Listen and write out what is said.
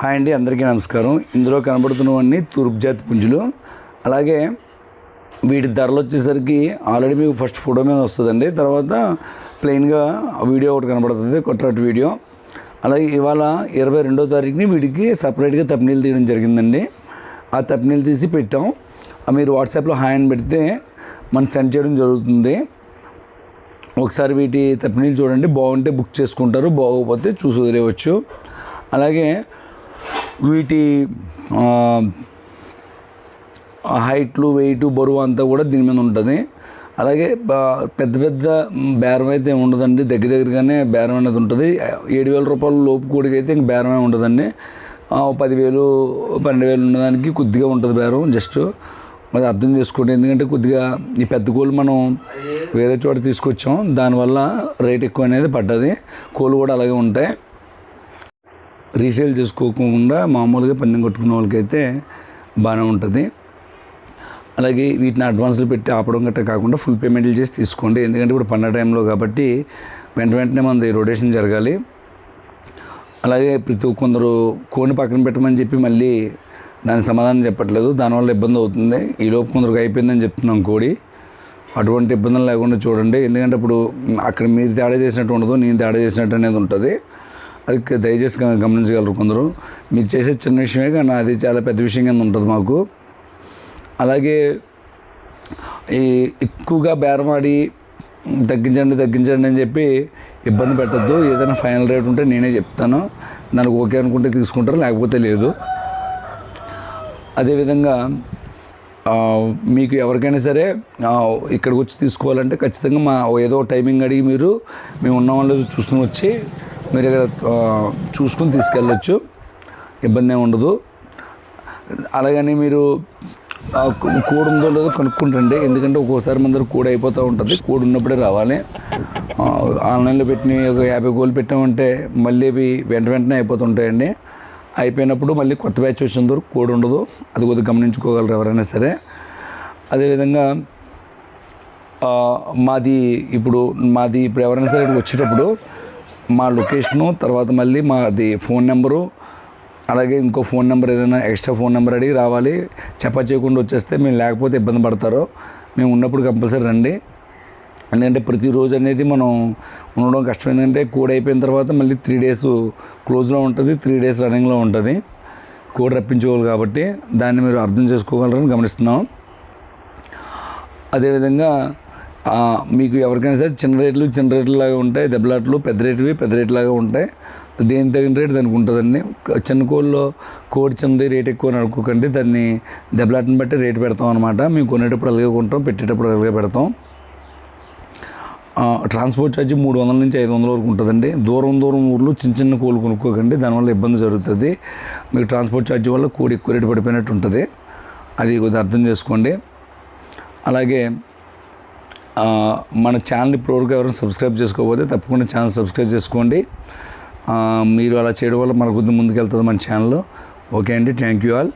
Hi అండి అందరికీ నమస్కారం. ఇందులో కనబడుతున్నవన్నీ తూర్పు జాతి పుంజులు. అలాగే వీటి ధరలు వచ్చేసరికి ఆల్రెడీ మీకు ఫస్ట్ ఫోటో మీద వస్తుందండి. తర్వాత ప్లెయిన్గా వీడియో ఒకటి కనబడుతుంది కొట్రాట్ వీడియో. అలాగే ఇవాళ ఇరవై రెండో తారీఖుని వీటికి సపరేట్గా తప్నీళ్ళు తీయడం జరిగిందండి. ఆ తప్నీళ్ళు తీసి పెట్టాం. ఆ మీరు వాట్సాప్లో హాయ్ అని పెడితే మనం సెండ్ చేయడం జరుగుతుంది. ఒకసారి వీటి తప్పినీళ్ళు చూడండి బాగుంటే బుక్ చేసుకుంటారు బాగోకపోతే చూసి వదిలేవచ్చు అలాగే వీటి హైట్లు వెయిట్ బరువు అంతా కూడా దీని మీద ఉంటుంది. అలాగే పెద్ద పెద్ద బేరం అయితే ఉండదండి. దగ్గర దగ్గరగానే బేరం అనేది ఉంటుంది. ఏడు వేల రూపాయల లోపు కూడికైతే అయితే ఇంక బేరమే ఉండదండి. పదివేలు పన్నెండు వేలు ఉన్నదానికి కొద్దిగా ఉంటుంది బేరం జస్ట్. అది అర్థం చేసుకోండి. ఎందుకంటే కొద్దిగా ఈ పెద్ద కోళ్ళు మనం వేరే చోట తీసుకొచ్చాం. దానివల్ల రేట్ ఎక్కువ అనేది పడ్డది. కోళ్ళు కూడా అలాగే ఉంటాయి. రీసేల్ చేసుకోకుండా మామూలుగా పందెం కొట్టుకునే వాళ్ళకైతే బాగానే ఉంటుంది. అలాగే వీటిని అడ్వాన్స్లు పెట్టి ఆపడం గట్రా కాకుండా ఫుల్ పేమెంట్లు చేసి తీసుకోండి. ఎందుకంటే ఇప్పుడు పండగ టైంలో కాబట్టి వెంట వెంటనే మనది రొటేషన్ జరగాలి. అలాగే ప్రతి కొందరు కోని పక్కన పెట్టమని చెప్పి మళ్ళీ దానికి సమాధానం చెప్పట్లేదు. దానివల్ల ఇబ్బంది అవుతుంది. ఈ లోపు కొందరికి అయిపోయిందని చెప్తున్నాం కోడి. అటువంటి ఇబ్బందులు లేకుండా చూడండి. ఎందుకంటే ఇప్పుడు అక్కడ మీరు తేడా చేసినట్టు ఉండదు నేను తేడా చేసినట్టు అనేది ఉంటుంది. అది దయచేసి గమనించగలరు కొందరు. మీరు చేసే చిన్న విషయమే కానీ అది చాలా పెద్ద విషయం కింద ఉంటుంది మాకు. అలాగే ఈ ఎక్కువగా బేరమాడి తగ్గించండి తగ్గించండి అని చెప్పి ఇబ్బంది పెట్టద్దు. ఏదైనా ఫైనల్ రేట్ ఉంటే నేనే చెప్తాను. దానికి ఓకే అనుకుంటే తీసుకుంటారు? లేకపోతే లేదు. అదేవిధంగా మీకు ఎవరికైనా సరే ఇక్కడికి వచ్చి తీసుకోవాలంటే ఖచ్చితంగా మా ఏదో టైమింగ్ అడిగి మీరు మేము ఉన్నామో లేదో చూసుకుని వచ్చి మీరు ఇక్కడ చూసుకుని తీసుకెళ్ళచ్చు. ఇబ్బంది ఏమి ఉండదు. అలాగని మీరు కూడు ఉందో లేదో కనుక్కుంటండి. ఎందుకంటే ఒక్కోసారి మన దగ్గర కూడ అయిపోతూ ఉంటుంది. కూడు ఉన్నప్పుడే రావాలి. ఆన్లైన్లో పెట్టిన ఒక యాభై గోలు పెట్టామంటే మళ్ళీ అవి వెంట వెంటనే అయిపోతుంటాయండి. అయిపోయినప్పుడు మళ్ళీ కొత్త బ్యాచ్ వచ్చిన వరకు కోడ్ ఉండదు. అది కొద్దిగా గమనించుకోగలరు ఎవరైనా సరే. అదేవిధంగా మాది ఇప్పుడు మాది ఇప్పుడు ఎవరైనా సరే వచ్చేటప్పుడు మా లొకేషను తర్వాత మళ్ళీ మాది ఫోన్ నెంబరు అలాగే ఇంకో ఫోన్ నెంబర్ ఏదైనా ఎక్స్ట్రా ఫోన్ నెంబర్ అడిగి రావాలి. చెప్ప చేయకుండా వచ్చేస్తే మేము లేకపోతే ఇబ్బంది పడతారు. మేము ఉన్నప్పుడు కంపల్సరీ రండి. ఎందుకంటే ప్రతిరోజు అనేది మనం ఉండడం కష్టం. ఏంటంటే కోడ్ అయిపోయిన తర్వాత మళ్ళీ త్రీ డేస్ క్లోజ్లో ఉంటుంది త్రీ డేస్ రన్నింగ్లో ఉంటుంది. కోడ్ రప్పించుకోవాలి కాబట్టి దాన్ని మీరు అర్థం చేసుకోగలరని గమనిస్తున్నాం. అదేవిధంగా మీకు ఎవరికైనా సరే చిన్న రేట్లు చిన్న రేట్లు లాగా ఉంటాయి దెబ్బలాట్లు పెద్ద రేటువి పెద్ద రేటు లాగా ఉంటాయి. దేని తగిన రేటు దానికి ఉంటుందండి. చిన్న కోళ్ళు కోడి చిన్నది రేట్ ఎక్కువ అని అనుకోకండి. దాన్ని దెబ్బలాట్ని బట్టి రేటు పెడతాం అనమాట మేము కొనేటప్పుడు అలాగే కొంటాం పెట్టేటప్పుడు అలాగే పెడతాం. ట్రాన్స్పోర్ట్ ఛార్జ్ మూడు వందల నుంచి ఐదు వందల వరకు ఉంటుందండి. దూరం దూరం ఊర్లు చిన్న చిన్న కోళ్ళు కొనుక్కోకండి. దానివల్ల ఇబ్బంది జరుగుతుంది. మీకు ట్రాన్స్పోర్ట్ ఛార్జ్ వల్ల కోడి ఎక్కువ రేటు పడిపోయినట్టు ఉంటుంది. అది కొద్దిగా అర్థం చేసుకోండి. అలాగే మన ఛానల్ ఇప్పటివరకు ఎవరైనా సబ్స్క్రైబ్ చేసుకోకపోతే తప్పకుండా ఛానల్ సబ్స్క్రైబ్ చేసుకోండి. మీరు అలా చేయడం వల్ల మన కొద్ది ముందుకు వెళ్తుంది మన ఛానల్లో ఓకే అండి. Thank you all